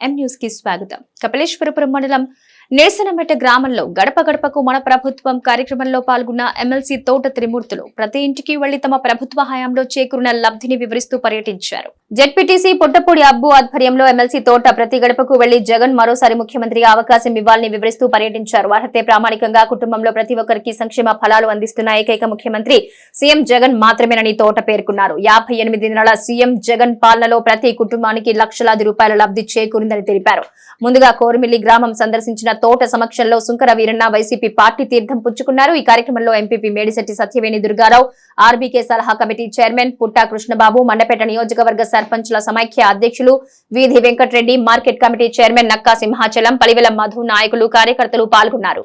ఎం న్యూస్కి స్వాగతం. కపిలేశ్వరపురం మండలం నేసనమెట గ్రామంలో గడప గడపకు మన ప్రభుత్వం కార్యక్రమంలో పాల్గొన్న ఎమ్మెల్సీ తోట త్రిమూర్తులు ప్రతి ఇంటికి వెళ్ళి తమ ప్రభుత్వ హయాంలో చేకూరిన లబ్ధిని వివరిస్తూ పర్యటించారు. జెడ్పీటీసీ పుట్టపూడి అబ్బు ఆధ్వర్యంలో ఎమ్మెల్సీ తోట ప్రతి గడపకు వెళ్ళి జగన్ మరోసారి ముఖ్యమంత్రిగా అవకాశం ఇవ్వాలని వివరిస్తూ పర్యటించారు. అర్హతే ప్రామాణికంగా కుటుంబంలో ప్రతి ఒక్కరికి సంక్షేమ ఫలాలు అందిస్తున్న ఏకైక ముఖ్యమంత్రి సీఎం జగన్ మాత్రమేనని తోట పేర్కొన్నారు. యాభై ఎనిమిది నెలల సీఎం జగన్ పాలనలో ప్రతి కుటుంబానికి లక్షలాది రూపాయల లబ్ధి చేకూరిందని తెలిపారు. ముందుగా కోరిమిల్లి గ్రామం సందర్శించిన తోట సమక్షంలో సుంకర వీరన్న వైసీపీ పార్టీ తీర్థం పుచ్చుకున్నారు. ఈ కార్యక్రమంలో ఎంపీపీ మేడిశెట్టి సత్యవేణి దుర్గారావు ఆర్బీకే సలహా కమిటీ చైర్మన్ పుట్టా కృష్ణబాబు మండపేట నియోజకవర్గ సర్పంచ్ల సమైక్య అధ్యక్షులు Veedhi Venkatareddy market committee chairman Nakka Simhachalam Palivela Madhu నాయకులు కార్యకర్తలు పాల్గొన్నారు.